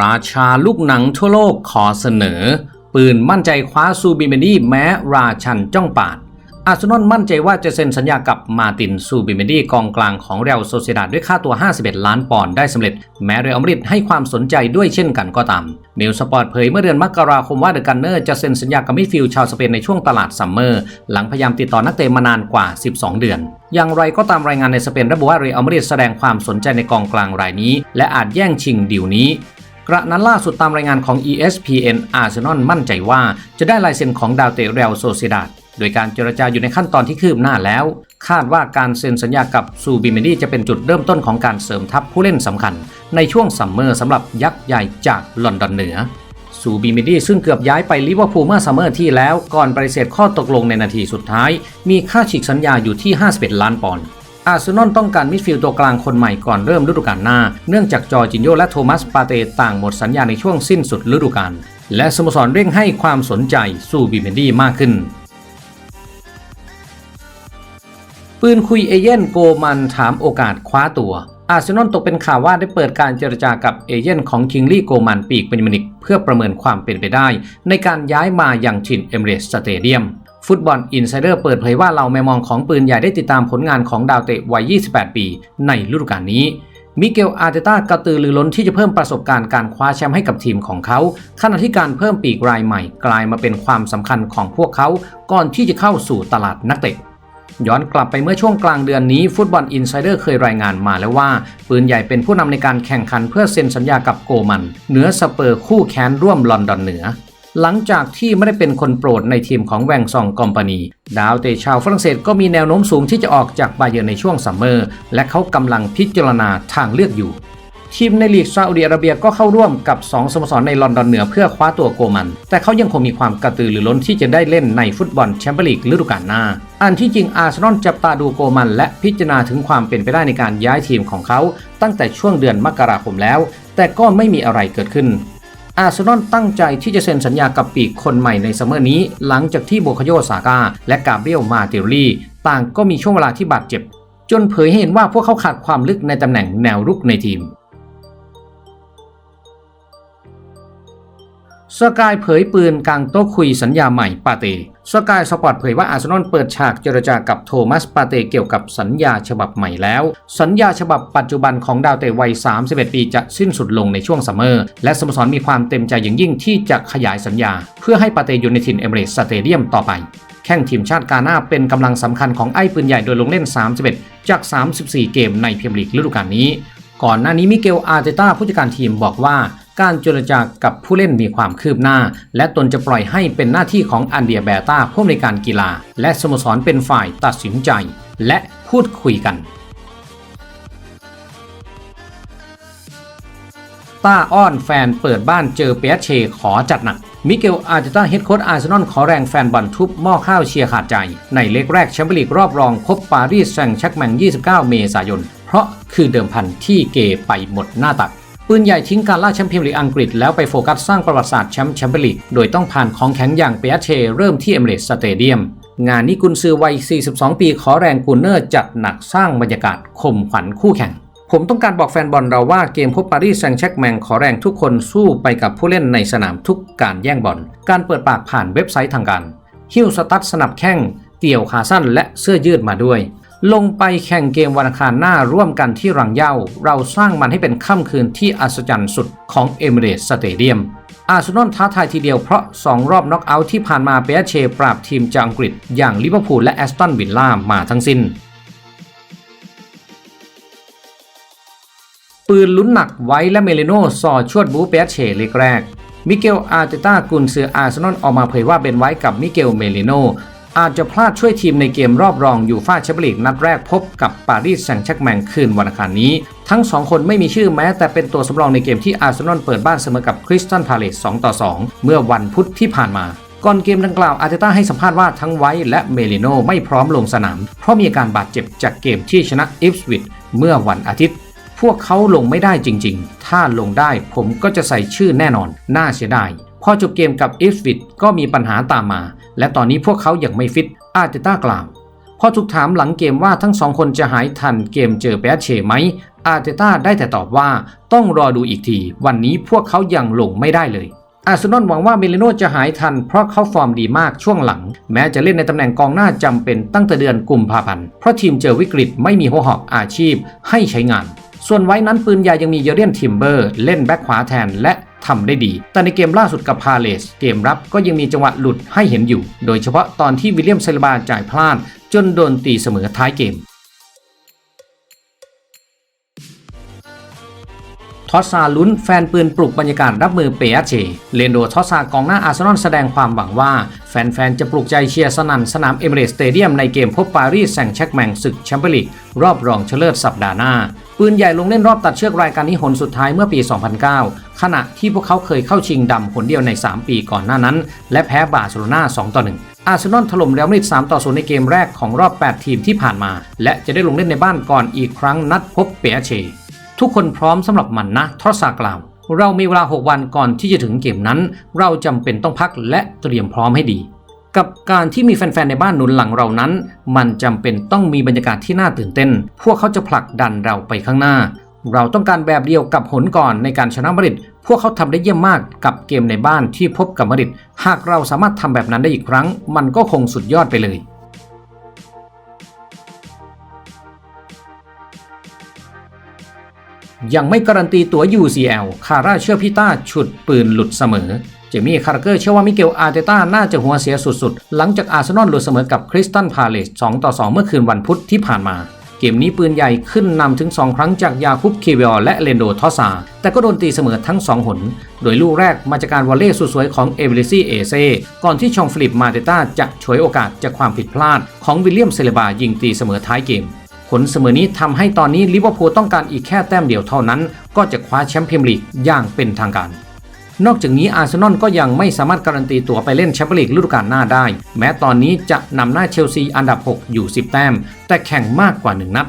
ราชาลูกหนังทั่วโลกขอเสนอ ปืนมั่นใจคว้าซูบิเมดีแม้ราชันจ้องปาด อาร์เซนอลมั่นใจว่าจะเซ็นสัญญากับมาตินซูบิเมดีกองกลางของเรอัลโซเซดาด้วยค่าตัว 51 ล้านปอนด์ได้สำเร็จ แม้เรอัลมาดริดให้ความสนใจด้วยเช่นกันก็ตามนิวสปอร์ตเผยเมื่อเดือนมกราคมว่าเดอะกันเนอร์จะเซ็นสัญญากับมิดฟิลด์ชาวสเปนในช่วงตลาดซัมเมอร์หลังพยายามติดต่อนักเตะมานานกว่า 12 เดือน อย่างไรก็ตามรายงานในสเปนระบุว่าเรอัลมาดริดแสดงความสนใจในกองกลางรายนี้ และอาจแย่งชิงดีลนี้ กระนั้นล่าสุดตามรายงานของ ESPN อาร์เซนอลมั่นใจว่าจะได้ลายเซ็นของดาวเตะเรอัลโซเซดาดโดยการเจรจาอยู่ในขั้นตอนที่คืบหน้าแล้ว คาดว่าการเซ็นสัญญากับซูบิเมดีจะเป็นจุดเริ่มต้นของการเสริมทัพผู้เล่นสำคัญ ในช่วงซัมเมอร์สำหรับยักษ์ใหญ่จากลอนดอนเหนือซูบิเมดีซึ่งเกือบย้ายไปลิเวอร์พูลเมื่อซัมเมอร์ที่แล้วก่อนปฏิเสธข้อตกลงในนาทีสุดท้าย มีค่าฉีกสัญญาอยู่ที่ 51 ล้านปอนด์ อาร์เซนอลต้องการมิดฟิลด์ตัวกลางคนใหม่ก่อนเริ่มฤดูกาลหน้า เนื่องจากจอร์จินโยและโทมัสปาเตต่างหมดสัญญาในช่วงสิ้นสุดฤดูกาลและสโมสรเร่งให้ความสนใจซูบิเมนดี้มากขึ้น ปืนคุยเอเย่นโกมันถามโอกาสคว้าตัว อาร์เซนอลตกเป็นข่าวว่าได้เปิดการเจรจากับเอเย่นของคิงลี่โกมันปีกเป็นมินิก เพื่อประเมินความเป็นไปได้ ในการย้ายมาอย่างชินเอมเรสสเตเดียม ฟุตบอลอินไซเดอร์เปิดเผยว่าเราแมมองของปืนใหญ่ได้ติดตามผลงานของดาวเตะวัย 28 ปี ในฤดูกาลนี้มิเกลอาร์เตต้ากระตือรือร้นที่จะเพิ่มประสบการณ์การคว้าแชมป์ให้กับทีมของเขาขณะที่การเพิ่มปีกรายใหม่ กลายมาเป็นความสำคัญของพวกเขา ก่อนที่จะเข้าสู่ตลาดนักเตะ ย้อนกลับไปเมื่อช่วงกลางเดือนนี้ฟุตบอลอินไซเดอร์เคยรายงานมาแล้วว่า ปืนใหญ่เป็นผู้นำในการแข่งขันเพื่อเซ็นสัญญากับโกมันเหนือสเปอร์คู่แค้นร่วมลอนดอนเหนือ หลังจากที่ไม่ได้เป็นคนโปรดในทีมของแวงซองกอมปานีดาวเตะชาวฝรั่งเศสก็มีแนวโน้มสูงที่จะออกจากบาเยิร์ในช่วงซัมเมอร์ และเขากำลังพิจารณาทางเลือกอยู่ ทีมในลีกซาอุดิอาระเบียก็เข้าร่วมกับ 2สโมสรในลอนดอนเหนือเพื่อคว้าตัวโกมัน แต่เขายังคงมีความกระตือรือร้นที่จะได้เล่นในฟุตบอลแชมเปี้ยนลีกฤดูกาลหน้า อันที่จริงอาร์เซนอลจับตาดูโกมัน และพิจารณาถึงความเป็นไปได้ในการย้ายทีมของเขา ตั้งแต่ช่วงเดือนมกราคมแล้ว แต่ก็ไม่มีอะไรเกิดขึ้น อาร์เซนอลตั้งใจที่จะเซ็นสัญญากับปีกคนใหม่ในซัมเมอร์นี้ หลังจากที่โบคาโยสาก้าและกาเบรียลมาติลลี่ต่างก็มีช่วงเวลาที่บาดเจ็บ จนเผยให้เห็นว่าพวกเขาขาดความลึกในตำแหน่งแนวรุกในทีมสกายเผยปืนกลางโต๊ะคุยสัญญาใหม่ปาเต สกายสปอร์ตเผยว่าอาร์เซนอลเปิดฉากเจรจากับโทมัสปาเตเกี่ยวกับสัญญาฉบับใหม่แล้ว สัญญาฉบับปัจจุบันของดาวเตะวัย 31 ปีจะสิ้นสุดลงในช่วงซัมเมอร์ และสโมสรมีความเต็มใจอย่างยิ่งที่จะขยายสัญญา เพื่อให้ปาเตอยู่ในถิ่นเอเมเรสสเตเดียมต่อไป แข่งทีมชาติกาหน้าเป็นกำลังสำคัญของไอ้ปืนใหญ่โดยลงเล่น 31 จาก 34 เกมในพรีเมียร์ลีกฤดูกาลนี้ ก่อนหน้านี้มิเกลอาร์เตต้าผู้จัดการทีมบอกว่า การเจรจากับผู้เล่นมีความคืบหน้า และตนจะปล่อยให้เป็นหน้าที่ของอันเดียแบต้าผู้อำนการกีฬา และสโมสรเป็นฝ่ายตัดสินใจ และพูดคุยกันต้าอ้อนแฟนเปิดบ้านเจอเปียเชขอจัดหนัก มิเกลอาร์เตต้าเฮดโค้ชอาร์เซนอลขอแรงแฟนบอลทุบหม้อข้าวเชียร์ขาดใจ ในเล็กแรกแชมเปี้ยนลีกรอบรองพบปารีสแซงต์แชักแมง 29 เมษายน เพราะคือเดิมพันที่เกไปหมดหน้าตัก ปืนใหญ่ทิ้งการล่าแชมป์พรีเมียร์ลีกอังกฤษแล้วไปโฟกัสสร้างประวัติศาสตร์แชมป์แชมเปี้ยนลีกโดยต้องผ่านของแข็งอย่างเปียเชเริ่มที่เอเมเรสสเตเดียมงานนี้กุนซือวัย 42 ปีขอแรงกูเนอร์จัดหนักสร้างบรรยากาศข่มขวัญคู่แข่ง ผมต้องการบอกแฟนบอลเราว่าเกมพบปารีสแซงแช็กแมงขอแรงทุกคนสู้ไปกับผู้เล่นในสนามทุกการแย่งบอล การเปิดปากผ่านเว็บไซต์ทางการ ฮิวสตัดสนับแข้ง เตี่ยวขาสั้นและเสื้อยืดมาด้วย ลงไปแข่งเกมวันอังคารหน้าร่วมกันที่รังเย้าเราสร้างมันให้เป็นค่ำคืนที่อัศจรรย์สุดของเอมิเรตสเตเดียม อาร์เซนอลท้าทายทีเดียวเพราะ 2 รอบน็อกเอาท์ที่ผ่านมาเปียเชปราบทีมจากอังกฤษ อย่างลิเวอร์พูลและแอสตันวิลล่ามาทั้งสิ้น ปืนลุ้นหนักไว้และเมเลโนซอชวดบูเปียเชเล็กแรกมิเกลอาร์เตต้ากุนซืออาร์เซนอลออกมาเผยว่าเบนไว้กับมิเกลเมเลโน อาจจะพลาดช่วยทีมในเกมรอบรองยูฟ่าแชมเปี้ยนลีกนัดแรกพบกับปารีสแซงต์แชกแมงคืนวันอังคารนี้ ทั้ง 2 คนไม่มีชื่อแม้แต่เป็นตัวสำรองในเกมที่อาร์เซนอลเปิดบ้านเสมอกับคริสตันพาเลส2ต่อ 2 เมื่อวันพุธที่ผ่านมา ก่อนเกมดังกล่าวอาร์เตต้าให้สัมภาษณ์ว่าทั้งไว้และเมลิโนไม่พร้อมลงสนาม เพราะมีอาการบาดเจ็บจากเกมที่ชนะอิฟสวิตเมื่อวันอาทิตย์พวกเขาลงไม่ได้จริงๆ ถ้าลงได้ผมก็จะใส่ชื่อแน่นอน น่าเสียดาย พอจบเกมกับอิฟสวิตก็มีปัญหาตามมา และตอนนี้พวกเขายังไม่ฟิต อาร์เตต้ากล่าว พอถูกถามหลังเกมว่าทั้งสองคนจะหายทันเกมเจอเปียเชไหม อาร์เตต้าได้แต่ตอบว่าต้องรอดูอีกที วันนี้พวกเขายังลงไม่ได้เลย อาร์เซนอลหวังว่าเมลิโนจะหายทันเพราะเขาฟอร์มดีมากช่วงหลัง แม้จะเล่นในตำแหน่งกองหน้าจำเป็นตั้งแต่เดือนกุมภาพันธ์ เพราะทีมเจอวิกฤตไม่มีหัวหอกอาชีพให้ใช้งาน ส่วนไว้นั้นปืนใหญ่ยังมีเยเรียนทิมเบอร์ เล่นแบ็คขวาแทนและทำได้ดี แต่ในเกมล่าสุดกับพาเลสเกมรับก็ยังมีจังหวะหลุดให้เห็นอยู่ โดยเฉพาะตอนที่วิลเลียมเซลบาจ่ายพลาด จนโดนตีเสมอท้ายเกมทอสซาลุ้นแฟนปืนปลุกบรรยากาศรับมือเปอาเชเลนโดทอสซากองหน้าอาร์เซนอลแสดงความหวังว่า แฟนๆ จะปลุกใจเชียร์สนั่นสนามเอเมเรสเตเดียมในเกมพบปารีสแซงต์แชกแมงศึกแชมเปี้ยนลีกรอบรองชนะเลิศสัปดาห์หน้า ปืนใหญ่ลงเล่นรอบตัดเชือกรายการนี้หนสุดท้ายเมื่อปี 2009 ขณะที่พวกเขาเคยเข้าชิงดำหนเดียวใน 3 ปีก่อนหน้านั้น และแพ้บาร์เซโลนา2ต่อ1อาร์เซนอลถล่มเรอัลมาดริด3ต่อ0ในเกมแรกของรอบ 8 ทีมที่ผ่านมา และจะได้ลงเล่นในบ้านก่อนอีกครั้งนัดพบเปอาเช ทุกคนพร้อมสำหรับมันนะทอสากล่าว เรามีเวลา 6 วันก่อนที่จะถึงเกมนั้น เราจำเป็นต้องพักและเตรียมพร้อมให้ดี กับการที่มีแฟนๆในบ้านหนุนหลังเรานั้น มันจำเป็นต้องมีบรรยากาศที่น่าตื่นเต้น พวกเขาจะผลักดันเราไปข้างหน้า เราต้องการแบบเดียวกับหนก่อนในการชนะมาริดพวกเขาทำได้เยี่ยมมากกับเกมในบ้านที่พบกับมาริดหากเราสามารถทำแบบนั้นได้อีกครั้ง มันก็คงสุดยอดไปเลยยังไม่การันตีตัว UCL คาร่าเชื่อพิต้า ฉุดปืนหลุดเสมอ จมี่คาร์เกอร์เชื่อว่ามิเกลอาร์เตต้าน่าจะหัวเสียสุดๆ หลังจากอาร์เซนอลหลุดเสมอกับคริสตันพาเลส2ต่อ 2 เมื่อคืนวันพุธที่ผ่านมา เกมนี้ปืนใหญ่ขึ้นนำถึง 2 ครั้งจากยาคุปเคเวลและเลนโดทอสซา แต่ก็โดนตีเสมอทั้ง 2 หน โดยลูกแรกมาจากการวอลเล่สุดสวยของเอเวลิซี่เอเซก่อนที่ชองฟิลิปมาเตต้าจะฉวยโอกาสจากความผิดพลาด ของวิลเลียมเซเลบายิงตีเสมอท้ายเกมผลเสมอนี้ทำให้ตอนนี้ลิเวอร์พูลต้องการอีกแค่แต้มเดียวเท่านั้น ก็จะคว้าแชมป์พรีเมียร์ลีกอย่างเป็นทางการ นอกจากนี้อาร์เซนอลก็ยังไม่สามารถการันตีตั๋วไปเล่นแชมเปี้ยนลีกฤดูกาลหน้าได้ แม้ตอนนี้จะนำหน้าเชลซีอันดับ 6 อยู่ 10 แต้ม แต่แข่งมากกว่า 1 นัด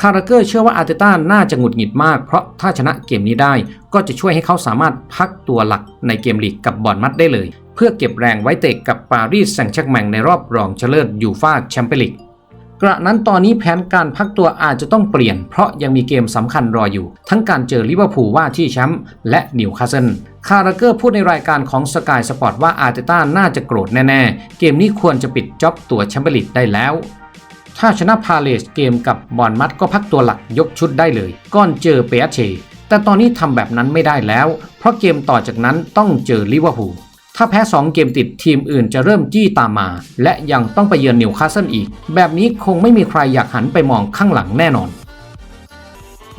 คาราเกอร์เชื่อว่าอาร์เตต้าน่าจะหงุดหงิดมาก เพราะถ้าชนะเกมนี้ได้ ก็จะช่วยให้เขาสามารถพักตัวหลักในเกมลีกกับบอลมัดได้เลย เพื่อเก็บแรงไว้เตะกับปารีสแซงต์แชร์แมงในรอบรองชนะเลิศยูฟ่าแชมเปี้ยนลีก กระนั้นตอนนี้แผนการพักตัวอาจจะต้องเปลี่ยน เพราะยังมีเกมสำคัญรออยู่ ทั้งการเจอลิเวอร์พูลว่าที่แชมป์และนิวคาสเซิลคาราเกอร์พูดในรายการของสกายสปอร์ตว่าอาร์เตต้าน่าจะโกรธแน่ๆ เกมนี้ควรจะปิดจ็อบตัวแชมเปี้ยนลีกได้แล้ว ถ้าชนะพาเลสเกมกับบอลมัดก็พักตัวหลักยกชุดได้เลย ก่อนเจอเปียเชแต่ตอนนี้ทำแบบนั้นไม่ได้แล้ว เพราะเกมต่อจากนั้นต้องเจอลิเวอร์พูล ถ้าแพ้ 2 เกมติดทีมอื่นจะเริ่มจี้ตามมา และยังต้องไปเยือนนิวคาสเซิลอีก แบบนี้คงไม่มีใครอยากหันไปมองข้างหลังแน่นอน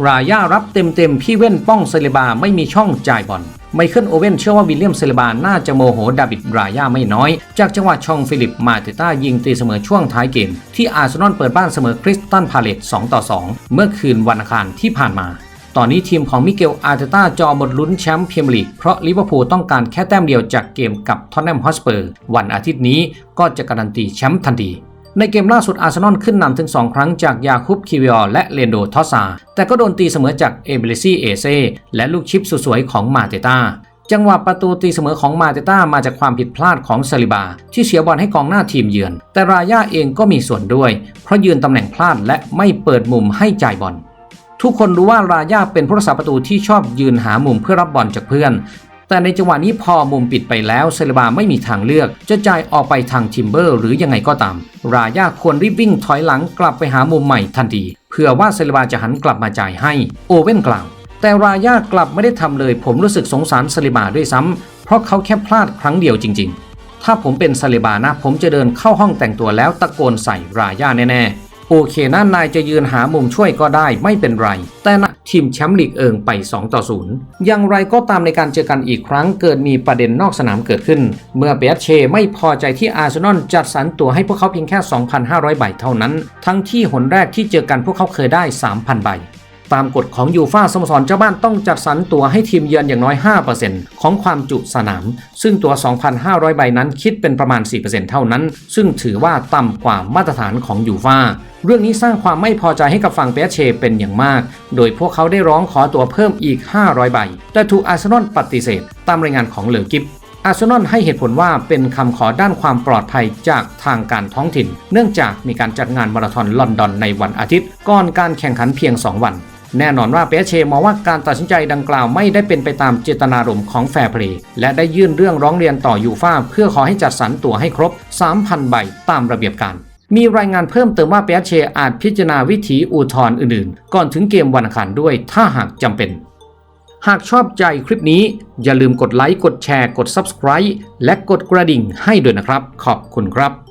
ราย่ารับเต็มๆ พี่เว้นป้องเซเลบาไม่มีช่องจ่ายบอลไมเคิลโอเว่นเชื่อว่าวิลเลียมเซเลบาน่าจะโมโหดาบิดราย่าไม่น้อย จากจังหวะชองฟิลิปมาเตต้ายิงตีเสมอช่วงท้ายเกม ที่อาร์เซนอลเปิดบ้านเสมอคริสตันพาเลต2ต่อ2 เมื่อคืนวันอังคารที่ผ่านมา ตอนนี้ทีมของมิเกลอาร์เตต้าจอหมดลุ้นแชมป์พรีเมียร์ลีกเพราะลิเวอร์พูลต้องการแค่แต้มเดียวจากเกมกับท็อตแนมฮอสเปอร์วันอาทิตย์นี้ก็จะการันตีแชมป์ทันทีในเกมล่าสุดอาร์เซนอลขึ้นนำถึง 2 ครั้งจากยาคุปคิวิออและเลนโดทอสซา แต่ก็โดนตีเสมอจากเอเบลิซี่เอเซและลูกชิปสุดสวยของมาเตต้าจังหวะประตูตีเสมอของมาเตต้ามาจากความผิดพลาดของซาลิบา ที่เสียบอลให้กองหน้าทีมเยือน แต่ราย่าเองก็มีส่วนด้วย เพราะยืนตำแหน่งพลาดและไม่เปิดมุมให้จ่ายบอล ทุกคนรู้ว่าราย่าเป็นผู้รักษาประตูที่ชอบยืนหามุมเพื่อรับบอลจากเพื่อน แต่ในจังหวะนี้พอมุมปิดไปแล้วเซเลบาไม่มีทางเลือก จะจ่ายออกไปทางทิมเบอร์หรือยังไงก็ตาม ราย่าควรรีบวิ่งถอยหลังกลับไปหามุมใหม่ทันทีเผื่อว่าเซเลบาจะหันกลับมาจ่ายให้โอเว่นกล่าวแต่ราย่ากลับไม่ได้ทำเลย ผมรู้สึกสงสารเซเลบาด้วยซ้ำเพราะเขาแค่พลาดครั้งเดียวจริง ๆ ถ้าผมเป็นซาเลบานะ ผมจะเดินเข้าห้องแต่งตัวแล้วตะโกนใส่ราย่าแน่ ๆ โอเคนะนายจะยืนหามุมช่วยก็ได้ไม่เป็นไร แต่นะทีมแชมป์ลีกเอิงไป 2 ต่อ 0 อย่างไรก็ตามในการเจอกันอีกครั้งเกิดมีประเด็นนอกสนามเกิดขึ้น เมื่อเบียเชไม่พอใจที่อาร์เซนอลจัดสรรตัวให้พวกเขาเพียงแค่ 2,500 ใบเท่านั้น ทั้งที่หนแรกที่เจอกันพวกเขาเคยได้ 3,000 ใบ ตามกฎของยูฟ่าสโมสรเจ้าบ้านต้องจัดสรรตัวให้ทีมเยือนอย่างน้อย 5%ของความจุสนาม ซึ่งตัว2,500 ใบนั้นคิดเป็นประมาณ 4%เท่านั้น ซึ่งถือว่าต่ำกว่ามาตรฐานของยูฟ่าเรื่องนี้สร้างความไม่พอใจให้กับฝั่งเปเชเป็นอย่างมาก โดยพวกเขาได้ร้องขอตัวเพิ่มอีก 500 ใบ แต่ถูกอาร์เซนอลปฏิเสธ ตามรายงานของเหลอกิฟอาร์เซนอลให้เหตุผลว่าเป็นคำขอด้านความปลอดภัยจากทางการท้องถิ่น เนื่องจากมีการจัดงานมาราธอนลอนดอนในวันอาทิตย์ ก่อนการแข่งขันเพียง 2 วัน แน่นอนว่าเปียเชมองว่าการตัดสินใจดังกล่าวไม่ได้เป็นไปตามเจตนารมณ์ของแฟร์เพลย์และได้ยื่นเรื่องร้องเรียนต่อยูฟ่าเพื่อขอให้จัดสรรตั๋วให้ครบ 3,000 ใบตามระเบียบการมีรายงานเพิ่มเติมว่าเปียเชอาจพิจารณาวิธีอุทธรณ์อื่นๆ ก่อนถึงเกมวันอังคารด้วยถ้าหากจำเป็น หากชอบใจคลิปนี้ อย่าลืมกดไลค์กดแชร์กด Subscribe และกดกระดิ่งให้ด้วยนะครับ ขอบคุณครับ